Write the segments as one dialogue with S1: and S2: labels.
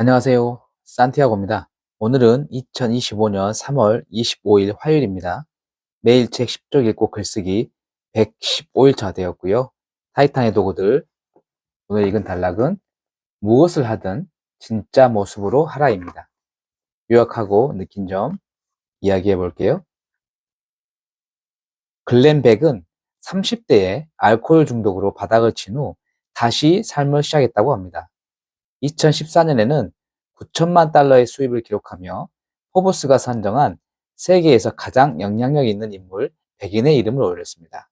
S1: 안녕하세요. 산티아고입니다. 오늘은 2025년 3월 25일 화요일입니다. 매일 책 10쪽 읽고 글쓰기 115일차 되었고요. 타이탄의 도구들 오늘 읽은 단락은 무엇을 하든 진짜 모습으로 하라입니다. 요약하고 느낀 점 이야기해 볼게요. 글렌백은 30대에 알코올 중독으로 바닥을 친 후 다시 삶을 시작했다고 합니다. 2014년에는 9천만 달러의 수입을 기록하며 포브스가 선정한 세계에서 가장 영향력 있는 인물 100인의 이름을 올렸습니다.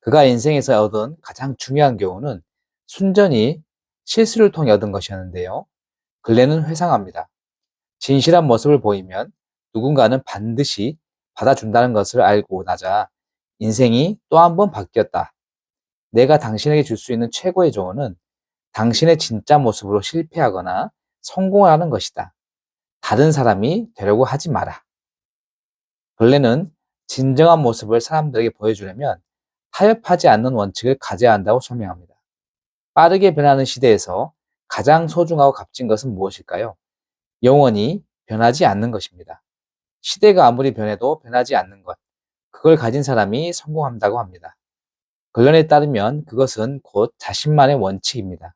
S1: 그가 인생에서 얻은 가장 중요한 교훈은 순전히 실수를 통해 얻은 것이었는데요. 글렌은 회상합니다. 진실한 모습을 보이면 누군가는 반드시 받아준다는 것을 알고 나자 인생이 또 한 번 바뀌었다. 내가 당신에게 줄 수 있는 최고의 조언은 당신의 진짜 모습으로 실패하거나 성공을 하는 것이다. 다른 사람이 되려고 하지 마라. 근래는 진정한 모습을 사람들에게 보여주려면 타협하지 않는 원칙을 가져야 한다고 설명합니다. 빠르게 변하는 시대에서 가장 소중하고 값진 것은 무엇일까요? 영원히 변하지 않는 것입니다. 시대가 아무리 변해도 변하지 않는 것. 그걸 가진 사람이 성공한다고 합니다. 근련에 따르면 그것은 곧 자신만의 원칙입니다.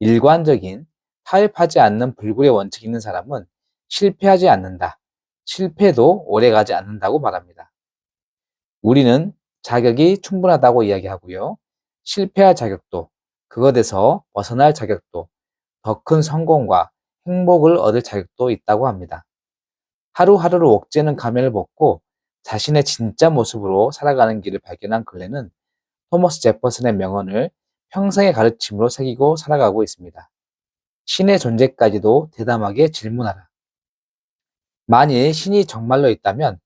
S1: 일관적인 타협하지 않는 불굴의 원칙이 있는 사람은 실패하지 않는다. 실패도 오래가지 않는다고 말합니다. 우리는 자격이 충분하다고 이야기하고요. 실패할 자격도, 그것에서 벗어날 자격도, 더 큰 성공과 행복을 얻을 자격도 있다고 합니다. 하루하루를 옥죄는 가면을 벗고 자신의 진짜 모습으로 살아가는 길을 발견한 글레는 토머스 제퍼슨의 명언을 평생의 가르침으로 새기고 살아가고 있습니다. 신의 존재까지도 대담하게 질문하라. 만일 신이 정말로 있다면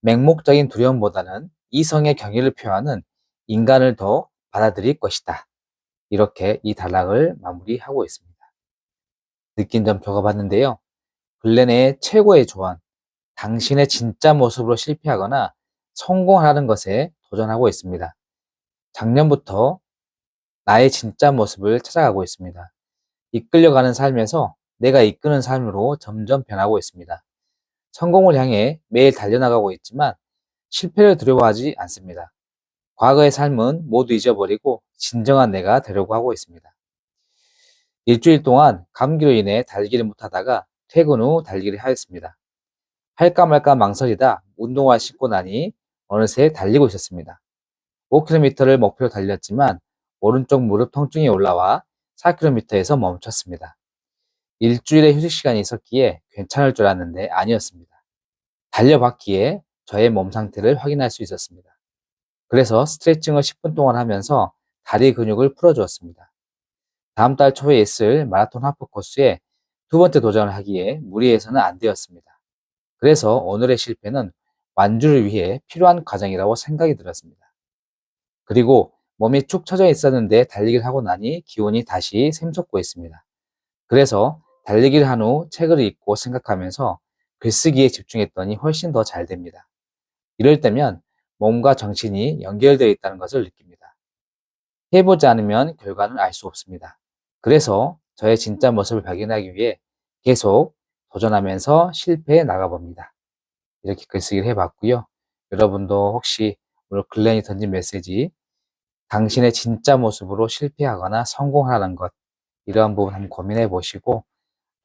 S1: 맹목적인 두려움보다는 이성의 경의를 표하는 인간을 더 받아들일 것이다. 이렇게 이 단락을 마무리하고 있습니다. 느낀 점 적어봤는데요. 글렌의 최고의 조언, 당신의 진짜 모습으로 실패하거나 성공하는 것에 도전하고 있습니다. 작년부터 나의 진짜 모습을 찾아가고 있습니다. 이끌려가는 삶에서 내가 이끄는 삶으로 점점 변하고 있습니다. 성공을 향해 매일 달려나가고 있지만 실패를 두려워하지 않습니다. 과거의 삶은 모두 잊어버리고 진정한 내가 되려고 하고 있습니다. 일주일 동안 감기로 인해 달기를 못하다가 퇴근 후 달기를 하였습니다. 할까 말까 망설이다 운동화 신고 나니 어느새 달리고 있었습니다. 5km를 목표로 달렸지만 오른쪽 무릎 통증이 올라와 4km에서 멈췄습니다. 일주일의 휴식 시간이 있었기에 괜찮을 줄 알았는데 아니었습니다. 달려봤기에 저의 몸 상태를 확인할 수 있었습니다. 그래서 스트레칭을 10분 동안 하면서 다리 근육을 풀어주었습니다. 다음 달 초에 있을 마라톤 하프 코스에 두 번째 도전을 하기에 무리해서는 안 되었습니다. 그래서 오늘의 실패는 완주를 위해 필요한 과정이라고 생각이 들었습니다. 그리고 몸이 축 처져 있었는데 달리기를 하고 나니 기운이 다시 샘솟고 있습니다. 그래서 달리기를 한 후 책을 읽고 생각하면서 글쓰기에 집중했더니 훨씬 더 잘 됩니다. 이럴 때면 몸과 정신이 연결되어 있다는 것을 느낍니다. 해보지 않으면 결과는 알 수 없습니다. 그래서 저의 진짜 모습을 발견하기 위해 계속 도전하면서 실패해 나가봅니다. 이렇게 글쓰기를 해봤고요. 여러분도 혹시 오늘 글렌이 던진 메시지 당신의 진짜 모습으로 실패하거나 성공하는 것, 이러한 부분 한번 고민해 보시고,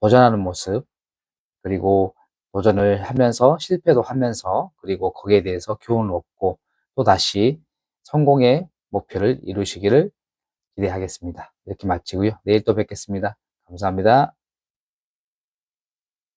S1: 도전하는 모습, 그리고 도전을 하면서 실패도 하면서, 그리고 거기에 대해서 교훈을 얻고, 또 다시 성공의 목표를 이루시기를 기대하겠습니다. 이렇게 마치고요. 내일 또 뵙겠습니다. 감사합니다.